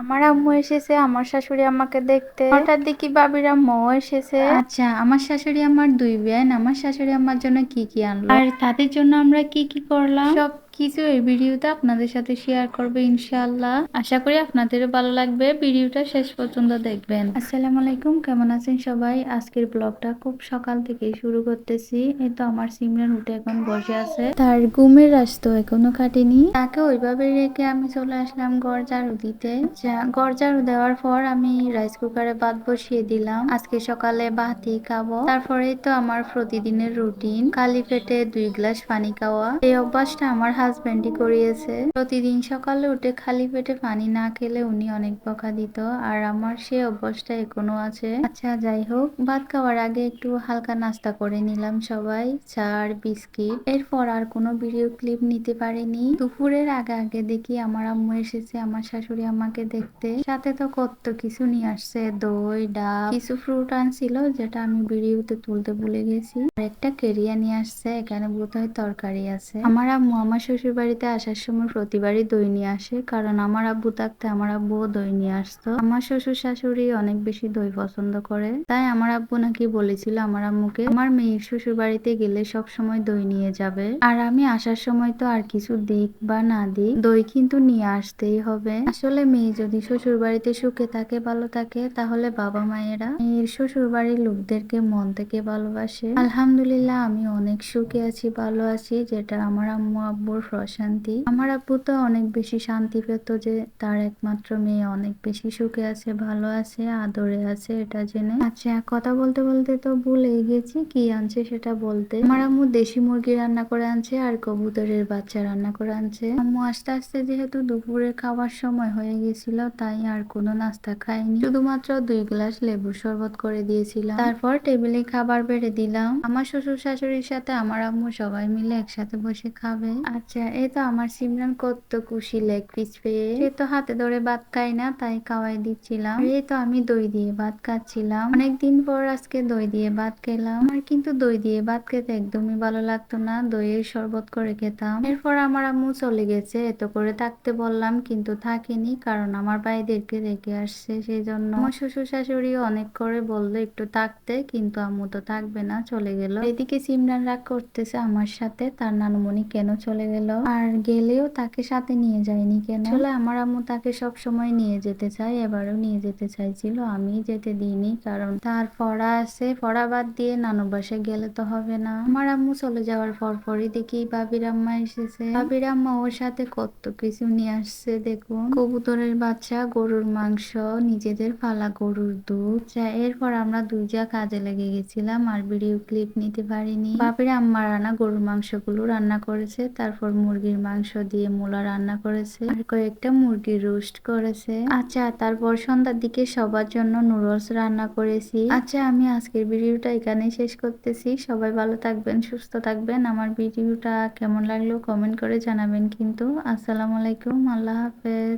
আমার আম্মু এসেছে আমার শাশুড়ি আমাকে দেখতে। হঠাৎ দেখি বাবির আম্মু এসেছে। আচ্ছা আমার শাশুড়ি আমার দুই বেন আমার শাশুড়ি আমার জন্য কি কি আনলো? আর তাদের জন্য আমরা কি কি করলাম? সব কিছু এই ভিডিওতে আপনাদের সাথে শেয়ার করবে ইনশাআল্লাহ। আশা করি আপনাদেরও ভালো লাগবে। ভিডিওটা শেষ পর্যন্ত দেখবেন। আসসালামু আলাইকুম, কেমন আছেন সবাই? আজকের ব্লগটা খুব সকাল থেকে শুরু করতেছি। এই তো আমার সিমরান উঠে এখন বসে আছে। তার ঘুমের রাস্তা এখনও কাটেনি। তাকে ওইভাবে রেখে আমি চলে আসলাম গড় ঝাড়ু দিতে। গড় দেওয়ার পর আমি রাইস কুকারে ভাত বসিয়ে দিলাম। আজকে সকালে ভাতই খাব। তারপরেই তো আমার প্রতিদিনের রুটিন খালি পেটে দুই গ্লাস পানি খাওয়া। এই অভ্যাসটা আমার হাজবেন্ডই করিয়েছে। প্রতিদিন সকালে উঠে খালি পেটে পানি না খেলে উনি অনেক বকা দিত। আর আমার সেই অভ্যাসটা এখনও আছে। আচ্ছা যাই হোক, ভাত খাওয়ার আগে একটু হালকা নাস্তা করে নিলাম সবাই। চা আর বিস্কিট। এরপর আর কোনো ভিডিও ক্লিপ নিতে পারিনি। দুপুরের আগে আগে দেখি আমার আম্মু এসেছে আমার শাশুড়ি আমাকে দেখতে। সাথে তো কত কিছু নিয়ে আসছে, দই ডাব কিছু ফ্রুট আনছিল যেটা আমি ভিডিওতে তুলতে ভুলে গেছি। আর একটা কেরিয়া নিয়ে আসছে, এখানে বোধহয় তরকারি আছে। আমার আম্মু আমার শ্বশুর বাড়িতে আসার সময় প্রতিবারই দই নিয়ে আসে, কারণ আমার আব্বু থাকতে আমার আব্বুও দই নিয়ে আসতো। আমার শ্বশুর শাশুড়ি অনেক বেশি দই পছন্দ করে, তাই আমার আব্বু নাকি বলেছিল আমার আম্মুকে, আমার মেয়ের শ্বশুর বাড়িতে গেলে সব সময় দই নিয়ে যাবে। আর আমি আসার সময় তো আর কিছু দিক বা না দিক, দই কিন্তু নিয়ে আসতেই হবে। আসলে মেয়ে যদি শ্বশুর বাড়িতে সুখে থাকে, ভালো থাকে, তাহলে বাবা মায়েরা মেয়ের শ্বশুর বাড়ির লোকদেরকে মন থেকে ভালোবাসে। আলহামদুলিল্লাহ, আমি অনেক সুখে আছি, ভালো আছি, যেটা আমার আম্মু আব্বুর প্রশান্তি আমার আব্বু তো অনেক বেশি শান্তি পেত যে তার একমাত্র মেয়ে অনেক বেশি সুখে আছে, ভালো আছে, আদরে আছে, এটা জেনে। আচ্ছা কথা বলতে বলতে তো ভুলেই গেছি, কি আনছে সেটা বলতে। আমার আম্মু দেশি মুরগি রান্না করে আনছে আর কবুতরের বাচ্চা রান্না করে আনছে। আম্মু আস্তে আস্তে যেহেতু দুপুরে খাওয়ার সময় হয়ে গেছিল, তাই আর কোনো নাস্তা খাইনি শুধুমাত্র দুই গ্লাস লেবুর শরবত করে দিয়েছিলাম। তারপর টেবিলে খাবার বেড়ে দিলাম। আমার শ্বশুর শাশুড়ির সাথে আমার আম্মু সবাই মিলে একসাথে বসে খাবে। আচ্ছা এই তো আমার সিমরান কত খুশি লেগ পিস পেয়ে। সে তো হাতে ধরে ভাত খাই না, তাই খাওয়াই দিচ্ছিলাম। এই তো আমি দই দিয়ে ভাত খাচ্ছিলাম। অনেকদিন পর আজকে দই দিয়ে ভাত খেলাম। আমার কিন্তু দই দিয়ে ভাত খেতে একদমই ভালো লাগতো না, দইয়ের শরবত করে খেতাম। এরপর আমার আম্মু চলে গেছে, এত করে থাকতে বললাম, কিন্তু থাকেনি, কারণ আমার ভাইদেরকে রেখে আসছে সেই জন্য আমার শ্বশুর শাশুড়ি অনেক করে বলল একটু থাকতে, কিন্তু আম্মু তো থাকবে না, চলে গেল। এদিকে সিমরান রাগ করতেছে আমার সাথে, তার নানুমণি কেন চলে গেল আর গেলেও তাকে সাথে নিয়ে যায়নি কেন? আসলে আমার আম্মু তাকে সব সময় নিয়ে যেতে চায়, এবারেও নিয়ে যেতে চাইছিল। আমি যেতে দিইনি কারণ তার পড়া আছে পড়া বাদ দিয়ে নানু বাসে গেলে তো হবে না। আমার আম্মু চলে যাওয়ার পর পরই দেখি বাবির আম্মা এসেছে। বাবির আম্মা ওর সাথে কত কিছু নিয়ে আসছে দেখুন। কবুতরের বাচ্চা, গরুর মাংস, নিজেদের ফালা গরুর দুধ। যা, এরপর আমরা দুই যা কাজে লেগে গেছিলাম আর ভিডিও ক্লিপ নিতে পারিনি। বাবির আম্মা রান্না গরুর মাংসগুলো রান্না করেছে, তারপর মুরগির মাংস দিয়ে মূলা রান্না করেছে। আর কয়েকটা মুরগি রোস্ট করেছে। আচ্ছা তারপর সন্ধ্যার দিকে সবার জন্য নুডলস রান্না করেছি। আচ্ছা আমি আজকের ভিডিওটা এখানেই শেষ করতেছি। সবাই ভালো থাকবেন, সুস্থ থাকবেন। আমার ভিডিওটা কেমন লাগল কমেন্ট করে জানাবেন কিন্তু। আসসালামু আলাইকুম, আল্লাহ হাফেজ।